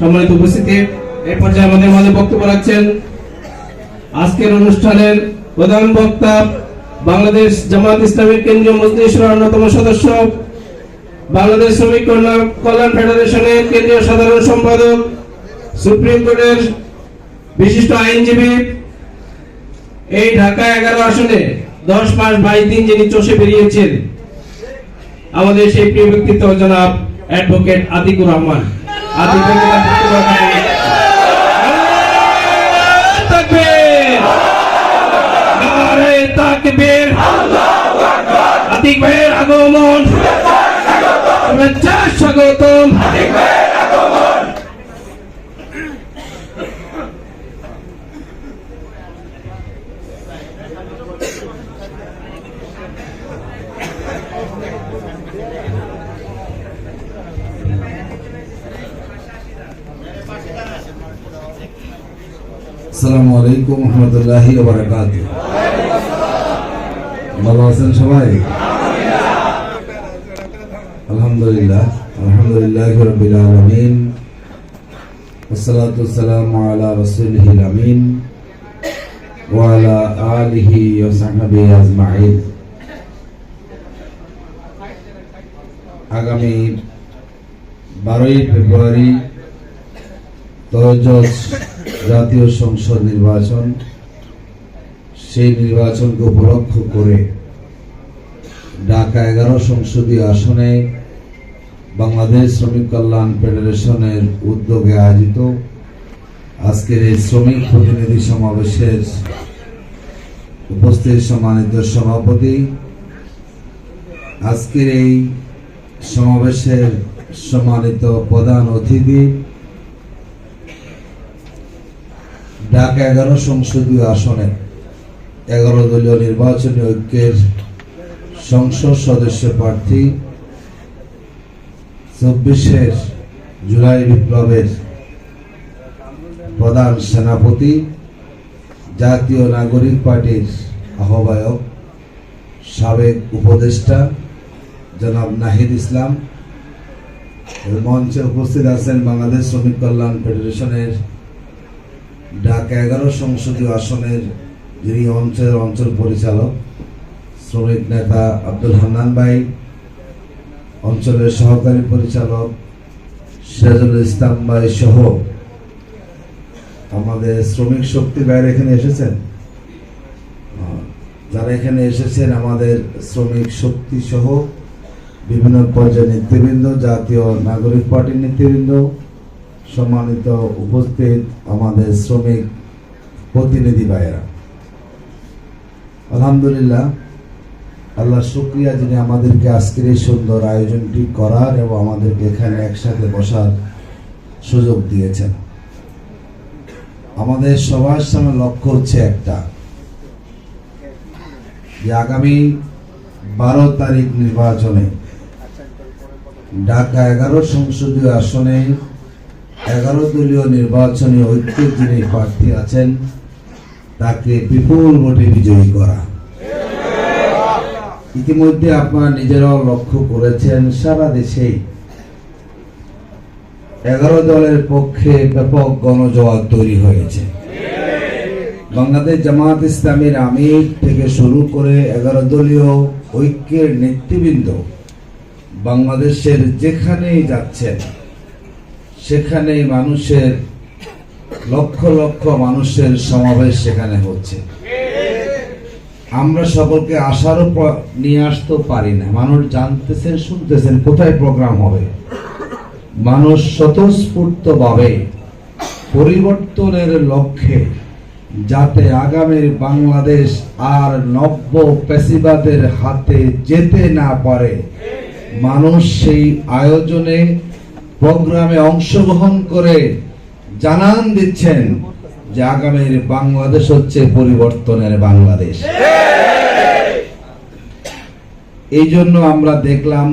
সম্মানিত উপস্থিতি এই পর্যায়ে আমাদের মাঝে বক্তব্য রাখছেন আজকের অনুষ্ঠানের প্রধান বক্তা বাংলাদেশ জামাত ইসলামের কেন্দ্রীয় মজলিসের অন্যতম সদস্য, বাংলাদেশ শ্রমিক কল্যাণ কল্যাণ ফেডারেশনের কেন্দ্রীয় সাধারণ সম্পাদক, সুপ্রিম কোর্টের বিশিষ্ট আইনজীবী। এই ঢাকা এগারো আসনে দশ মাস বাইশ দিন যিনি চষে বেরিয়েছেন, আমাদের সেই প্রিয় ব্যক্তিত্ব জনাব অ্যাডভোকেট আতিকুর রহমান। আতিক ভাইয়ের আগমন স্বাগতম السلام عليكم ورحمة الله وبركاته. مبارسين شباي. الحمد لله الحمد لله رب العالمين والصلاة والسلام على رسوله الأمين وعلى آله وصحبه أجمعين. আগামী বারোই ফেব্রুয়ারি তরজ জাতীয় সংসদ নির্বাচন, সেই নির্বাচনকে উপলক্ষ করে ঢাকা এগারো সংসদীয় আসনে বাংলাদেশ শ্রমিক কল্যাণ ফেডারেশনের উদ্যোগে আয়োজিত আজকের এই শ্রমিক প্রতিনিধি সমাবেশের উপস্থিত সম্মানিত সভাপতি। আজকের এই সমাবেশের সম্মানিত প্রধান অতিথি ঢাকা এগারো সংসদীয় আসনে, এগারো দলীয় নির্বাচনী ঐক্যের সংসদ সদস্য প্রার্থী চব্বিশের জুলাই বিপ্লবের প্রধান সেনাপতি, জাতীয় নাগরিক পার্টির আহ্বায়ক, সাবেক উপদেষ্টা জনাব নাহিদ ইসলাম। মঞ্চে উপস্থিত আছেন বাংলাদেশ শ্রমিক কল্যাণ ফেডারেশনের ঢাকা এগারো সংসদীয় আসনের যিনি অঞ্চলের অঞ্চল পরিচালক, শ্রমিক নেতা আব্দুল হান্নান ভাই, অঞ্চলের সহকারী পরিচালক সিরাজুল ইসলাম ভাই সহ আমাদের শ্রমিক শক্তি ভাইয়ের এখানে এসেছেন। যারা এখানে এসেছেন আমাদের শ্রমিক শক্তি সহ বিভিন্ন পর্যায়ের নেতৃবৃন্দ, জাতীয় নাগরিক পার্টির নেতৃবৃন্দ সম্মানিত উপস্থিত আমাদের শ্রমিক প্রতিনিধি ভাইয়েরা। আলহামদুলিল্লাহ, আল্লাহ শুক্রিয়া যিনি আমাদেরকে আজকের এই সুন্দর আয়োজনটি করার এবং আমাদেরকে এখানে একসাথে বসার সুযোগ দিয়েছেন। আমাদের সবার সামনে লক্ষ্য হচ্ছে একটা, যে আগামী বারো তারিখ নির্বাচনে ঢাকা এগারো সংসদীয় আসনে এগারো দলীয় নির্বাচনী ঐক্যের যিনি প্রার্থী আছেন, তাকে বিপুল ভোটে বিজয়ী করা। ইতিমধ্যে আপনারা নিজেরাও লক্ষ্য করেছেন, সারা দেশেই এগারো দলের পক্ষে ব্যাপক গণজোয়ার তৈরি হয়েছে। বাংলাদেশ জামাত ইসলামের আমির থেকে শুরু করে এগারো দলীয় ঐক্যের নেতৃবৃন্দ বাংলাদেশের যেখানেই যাচ্ছেন সেখানেই মানুষের লক্ষ লক্ষ মানুষের সমাবেশ সেখানে হচ্ছে। আমরা সকলকে আশারও নিয়ে আসতেও পারি না। মানুষ জানতেছেন, শুনতেছেন, কোথায় প্রোগ্রাম হবে। মানুষ স্বতঃস্ফূর্ত ভাবে পরিবর্তনের লক্ষ্যে যাতে আগামীর বাংলাদেশ আর নব্য পেশিবাদের হাতে যেতে না পারে, মানুষ সেই আয়োজনে প্রোগ্রামে অংশগ্রহণ করে জানান দিচ্ছেন যে আগামীর বাংলাদেশ হচ্ছে পরিবর্তনের বাংলাদেশ। এই জন্য আমরা দেখলাম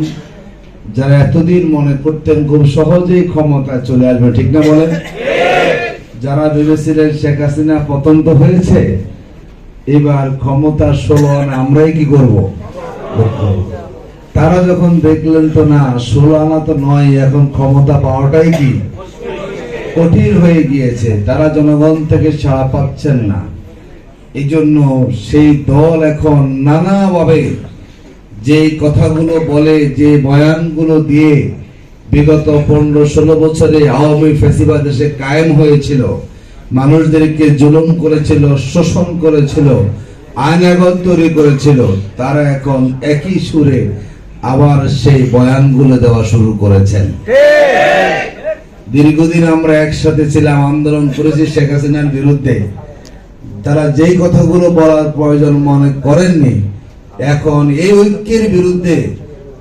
যারা এতদিন মনে করতেন খুব সহজেই ক্ষমতা চলে আসবে, ঠিক না বলেন? যারা ভেবেছিলেন শেখ হাসিনা পতন তো হয়েছে, এবার ক্ষমতা ষোলো আমরাই কি করব? তারা যখন দেখলেন তো না, ষোলো আনা তো নয়, এখন ক্ষমতা পাওয়াটাই কি? কঠিন হয়ে গিয়েছে। তারা জনগণ থেকে সাড়া পাচ্ছেন না। এই জন্য সেই দল এখন নানাভাবে যে কথাগুলো বলে, যে বয়ানগুলো দিয়ে বিগত পনেরো ষোলো বছরে আওয়ামী ফেসিবাদ দেশে কায়েম হয়েছিল, মানুষদেরকে জুলুম করেছিল, শোষণ করেছিল, আইনাগত তৈরি করেছিল, তারা এখন একই সুরে আবার সেই বয়ানগুলো দেওয়া শুরু করেছেন। দীর্ঘদিন আমরা একসাথে ছিলাম আন্দোলন করেছি শেখ হাসিনার বিরুদ্ধে। তারা যেই কথাগুলো বলার প্রয়োজন মনে করেননি এখন এই ঐক্যের বিরুদ্ধে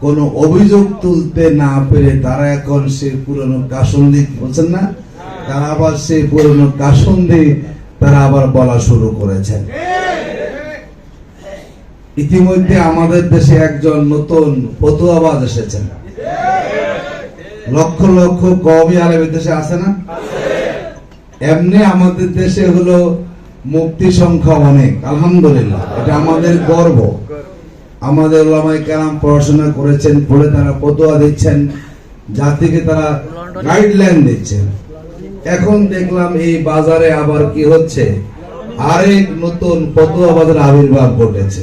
কোনো অভিযোগ তুলতে না পেরে তারা এখন সে পুরনো কাসন্দি বলছেন না? তারা আবার সেই পুরনো কাসন্দি তারা আবার বলা শুরু করেছেন। ইতিমধ্যে আমাদের দেশে একজন নতুন ফতুয়াবাজ এসেছেন লক্ষ লক্ষ কবি আরবের দেশে আছে না? এমনি আমাদের দেশে হলো মুক্তি সংখ্যা অনেক, আলহামদুলিল্লাহ। এটা আমাদের গর্ব। আমাদের ওলামাই কেরাম পড়াশোনা করেছেন পড়ে তারা পতোয়া দিচ্ছেন, জাতিকে তারা গাইডলাইন দিচ্ছেন। এখন দেখলাম এই বাজারে আবার কি হচ্ছে? আরেক নতুন পতোয়া বাজার আবির্ভাব ঘটেছে।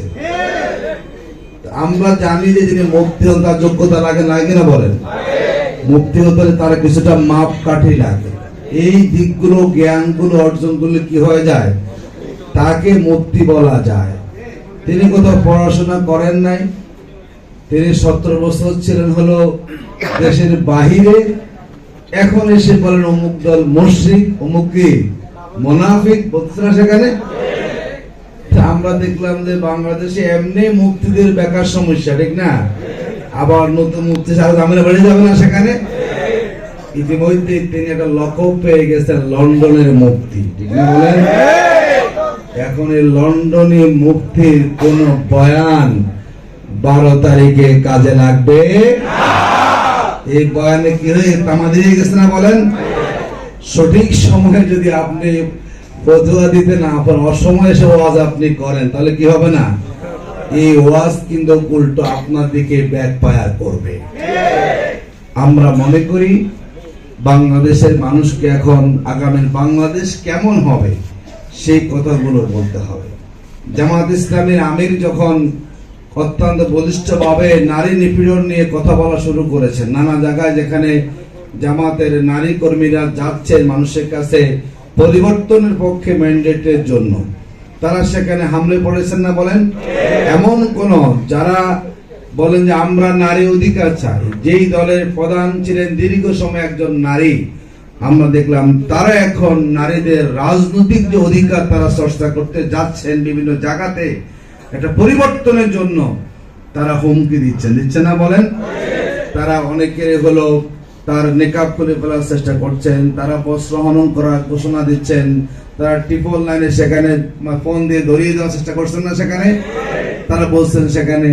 আমরা জানি যে যিনি মুক্তি হন তার যোগ্যতা লাগে লাগে না বলেন? মুক্তি হতে তার কিছুটা মাপ কাঠি লাগে। এই দিকগুলো, জ্ঞানগুলো অর্জন করলে কি হয়ে যায়? তাকে মুক্তি বলা যায়। তিনি কোথাও পড়াশোনা করেন নাই। তিনি সতেরো বছর ছিলেন হলো দেশের বাহিরে। এখন এসে বলেন অমুক দল মুশ্রিক, অমুক কি? মোনাফিক বলছে না সেখানে? আমরা দেখলাম যে বাংলাদেশে এমনি মুক্তিদের বেকার সমস্যা, ঠিক না? আবার নতুন মুক্তি আমরা বেড়ে যাবে না সেখানে? ইতিমধ্যে তিনি একটা লকব পেয়ে গেছেন, লন্ডনের মুক্তি, ঠিক না বলেন? এখন এই লন্ডনে মুক্তির কোন বয়ান বারো তারিখে কাজে লাগবে? এই বয়ানে কি হয়ে তামা দিয়ে গেছে না বলেন? সঠিক সময়ে যদি আপনি ফতুয়া দিতে না পারেন অসময়ে এসে ওয়াজ আপনি করেন, তাহলে কি হবে না? এই ওয়াজ কিন্তু উল্টো আপনার দিকে ব্যাক ফায়ার করবে। আমরা মনে করি, বাংলাদেশের মানুষকে এখন, আগামী বাংলাদেশ কেমন হবে, সেই কথাগুলো বলতে হবে। জামাত ইসলামের আমির যখন অত্যন্ত বলিষ্ঠভাবে নারী নিপীড়ন নিয়ে কথা বলা শুরু করেছেন নানা জায়গায় যেখানে জামাতের নারী কর্মীরা যাচ্ছে মানুষের কাছে পরিবর্তনের পক্ষে ম্যান্ডেটের জন্য। তারা সেখানে হামলে পড়েছেন না বলেন? এমন কোন যারা বলেন যে আমরা নারী অধিকার চাই, যেই দলের প্রধান ছিলেন দীর্ঘ সময় একজন নারী, আমরা দেখলাম তারা এখন নারীদের রাজনৈতিক যে অধিকার তারা চর্চা করতে যাচ্ছেন বিভিন্ন জায়গাতে, একটা পরিবর্তনের জন্য তারা হুমকি দিচ্ছেন। দিচ্ছে না বলেন? তারা অনেকের হলো তার নেকাব খুলে ফেলার চেষ্টা করছেন, তারা বস্ত্র হনন করার ঘোষণা দিচ্ছেন, তারা ট্রিপল লাইনে সেখানে ফোন দিয়ে ধরিয়ে দেওয়ার চেষ্টা করছেন না সেখানে? তারা বলছেন সেখানে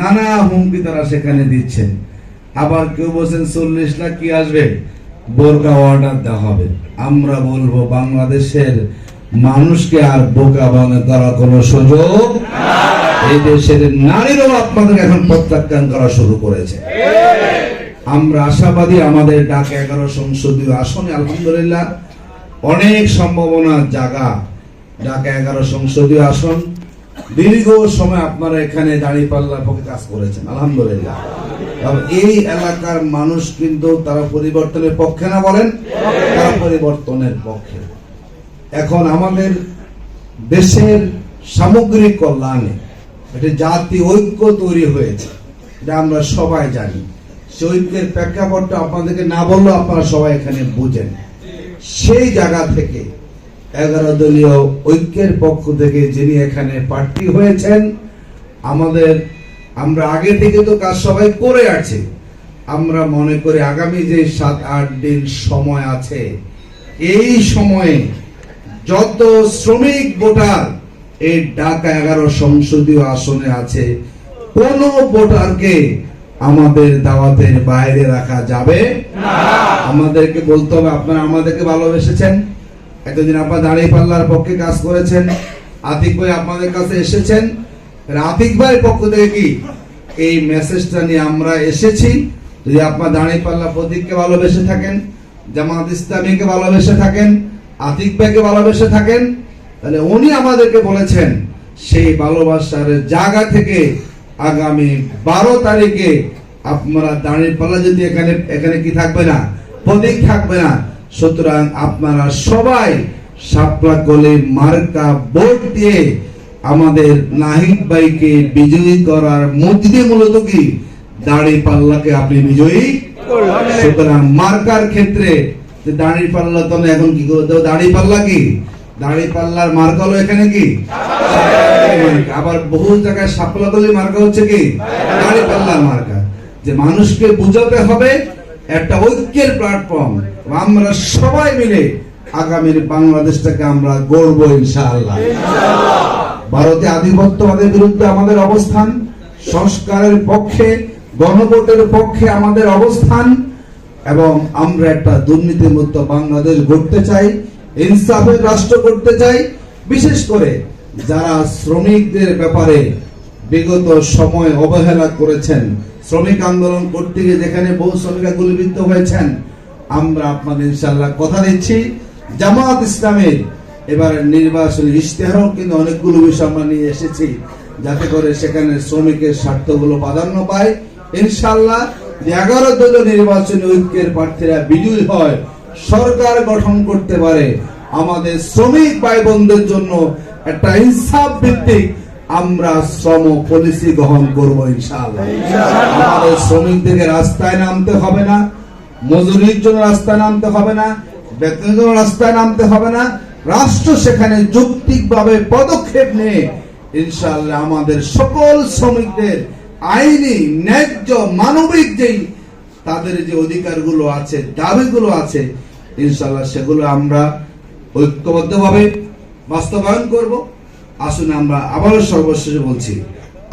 নানা হুমকি তারা সেখানে দিচ্ছেন। আবার কেউ বলছেন চল্লিশ লাখ কি আসবে? বোরকা অর্ডার দেওয়া হবে। আমরা বলব বাংলাদেশের মানুষকে আর বোকা বানা করার কোন সুযোগ এই দেশের নারীরাও আপনাদের এখন প্রত্যাখ্যান করা শুরু করেছে। আমরা আশাবাদী আমাদের ডাক এগারো সংসদীয় আসনে, আলহামদুলিল্লাহ, অনেক সম্ভাবনার জায়গা ডাক এগারো সংসদীয় আসন। দীর্ঘ সময় আপনারা এখানে দাঁড়িয়ে পাল্লার পক্ষে কাজ করেছেন, আলহামদুলিল্লাহ। এই এলাকার মানুষ কিন্তু তারা পরিবর্তনের পক্ষে না বলেন, তারা পরিবর্তনের পক্ষে। এখন আমাদের দেশের সামগ্রিক কল্যাণে একটি জাতি ঐক্য তৈরি হয়েছে, এটা আমরা সবাই জানি। ঐক্যের প্রেক্ষাপটটা আপনাদেরকে না বললেও আপনারা সবাই এখানে বুঝেন। সেই জায়গা থেকে এগারো দলীয় ঐক্যের পক্ষ থেকে যিনি এখানে প্রার্থী হয়েছেন, আমাদের, আমরা আগে থেকে তো কাজ সবাই করে আছি। আমরা মনে করি আগামী যে সাত, আট দিন সময় আছে, এই সময়ে যত শ্রমিক ভোটার এই ঢাকা এগারো সংসদীয় আসনে আছে, কোন ভোটারকে আমাদের দাওয়াতের বাইরে রাখা যাবে? আমাদেরকে বলতে হবে আপনারা আমাদেরকে ভালোবেসেছেন। এতদিন আপনার দাঁড়িয়ে পাল্লার পক্ষে কাজ করেছেন। আতিক ভাই আপনাদের কাছে এসেছেন। আতিক ভাইয়ের পক্ষ থেকে কি? এই মেসেজটা নিয়ে আমরা এসেছি। যদি আপনার দাঁড়িয়ে পাল্লা প্রতীককে ভালোবেসে থাকেন জামাত ইসলামীকে ভালোবেসে থাকেন আতিক ভাইকে ভালোবেসে থাকেন তাহলে উনি আমাদেরকে বলেছেন সেই ভালোবাসার জায়গা থেকে আগামী বারো তারিখে আপনারা দাঁড়িয়ে পাল্লা যদি এখানে এখানে কি থাকবে না? প্রতীক থাকবে না। সুতরাং আপনারা সবাই সাপলা গলে মার্কা ভোট দিয়ে আমাদের নাহিদ ভাইকে বিজয়ী করার মধ্যে মূলত কি? দাড়ি পাল্লাকে আপনি বিজয়ী সুতরাং মার্কার ক্ষেত্রে দাড়ি পাল্লা তো এখন কি করে দেবো দাড়ি পাল্লা কি? দাড়ি পাল্লার মার্কা হলো এখানে কি? আবার বহু জায়গায় সাপলা গলি মার্কা হচ্ছে কি? দাড়ি পাল্লার মার্কা। যে মানুষকে বুঝাতে হবে একটা ঐক্যের প্ল্যাটফর্ম আমরা সবাই মিলে আগামীর বাংলাদেশটাকে আমরা গড়বো ইনশাআল্লাহ। ভারতে আধিপত্যবাদের বিরুদ্ধে আমাদের অবস্থান, সংস্কারের পক্ষে, গণভোটের পক্ষে আমাদের অবস্থান, এবং আমরা একটা দুর্নীতিমুক্ত বাংলাদেশ গড়তে চাই, ইনসাফের রাষ্ট্র করতে চাই, বিশেষ করে যারা শ্রমিকদের ব্যাপারে বিগত সময় অবহেলা করেছেন, শ্রমিক আন্দোলন করতে গিয়ে যেখানে বহু শ্রমিকা গুলিবিদ্ধ হয়েছেন, আমরা আপনাদের ইনশাল্লাহ কথা দিচ্ছি। জামাত ইসলামের এবার নির্বাচনী ইশতেহারও কিন্তু অনেকগুলো বিষয় আমরা নিয়ে এসেছি, যাতে করে সেখানে শ্রমিকের স্বার্থগুলো প্রাধান্য পায়। ইনশাল্লাহ এগারো দলীয় নির্বাচনী ঐক্যের প্রার্থীরা বিজয়ী হয়, সরকার গঠন করতে পারে আমাদের শ্রমিক ভাই বোনদের জন্য একটা ইনসাফ ভিত্তিক আমরা শ্রম পলিসি গ্রহণ করব ইনশাআল্লাহ। আমাদের শ্রমিকদেরকে রাস্তায় নামতে হবে না মজুরির জন্য রাস্তায় নামতে হবে না বেতনের জন্য রাস্তায় নামতে হবে না রাষ্ট্র সেখানে যৌক্তিকভাবে পদক্ষেপ নিয়ে ইনশাআল্লাহ আমাদের সকল শ্রমিকদের আইনি ন্যায্য মানবিক যেই তাদের যে অধিকারগুলো আছে দাবিগুলো আছে ইনশাআল্লাহ সেগুলো আমরা ঐক্যবদ্ধভাবে বাস্তবায়ন করব। আসুন আমরা আবারও সর্বশেষে বলছি,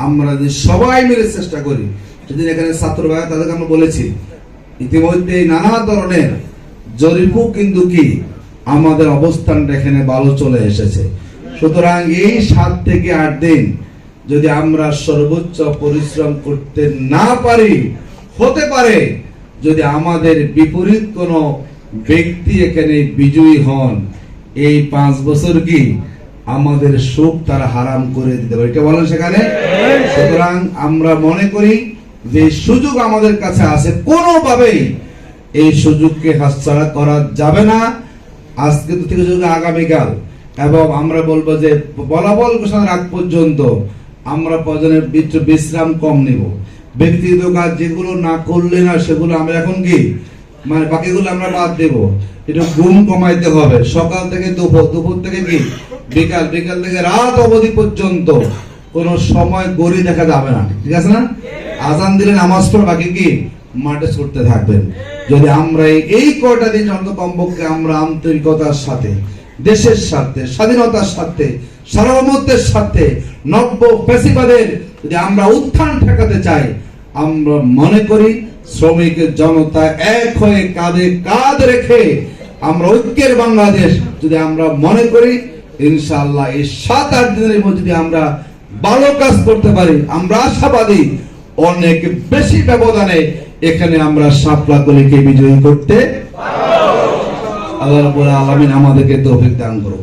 আমরা যদি সবাই মিলে চেষ্টা করি সেদিন এখানে ছাত্র ভাই তাদেরকে আমরা বলেছি ইতিমধ্যে নানা ধরনের জরিপও কিন্তু কি, আমাদের অবস্থানটা এখানে ভালো চলে এসেছে। সুতরাং এই সাত থেকে আট দিন যদি আমরা সর্বোচ্চ পরিশ্রম করতে না পারি, হতে পারে যদি আমাদের বিপরীত কোনো ব্যক্তি এখানে বিজয়ী হন এই পাঁচ বছর কি আমাদের সুখ তারা হারাম করে দিতে পারে? এটা বলেন সেখানে? সুতরাং আমরা মনে করি যে সুযোগ আমাদের কাছে আছে। কোনোভাবেই এই সুযোগকে হাতছাড়া করা যাবে না। আজকে তো থেকে সুযোগ আগামীকাল। এবং আমরা বলব যে বলাবল ঘোষণার আগ পর্যন্ত আমরা প্রয়োজনে বিশ্রাম কম নিব। ব্যক্তিগত কাজ যেগুলো না করলে না সেগুলো আমরা এখন কি মানে বাকিগুলো আমরা বাদ দেব। এটা ঘুম কমাইতে হবে। সকাল থেকে দুপুর দুপুর থেকে কি? বিকাল বিকাল থেকে রাত অবধি পর্যন্ত কোনো সময় গড়ি দেখা যাবে না। ঠিক আছে না? আজান দিলে নামাজ পড়ে, বাকি কি? মাঠে ছুটতে থাকবেন। যদি আমরা এই- কয়টা দিন অন্ত কমপক্ষে আমরা আন্তরিকতার সাথে, দেশের স্বার্থে, স্বাধীনতার স্বার্থে সার্বভৌমত্বের স্বার্থে, নব্য পেশিবাদের যদি আমরা উত্থান ঠেকাতে চাই আমরা মনে করি শ্রমিকের জনতা এক হয়ে কাঁধে কাঁধ রেখে আমরা ঐক্যের বাংলাদেশ যদি আমরা মনে করি, ইনশাআল্লাহ এই সাত আট দিনের মধ্যে যদি আমরা ভালো কাজ করতে পারি, আমরা আশাবাদী অনেক বেশি ব্যবধানে এখানে আমরা সাপলা গলিকে বিজয়ী করতে আল্লাহ রাব্বুল আলামিন আমাদেরকে তৌফিক দান করুন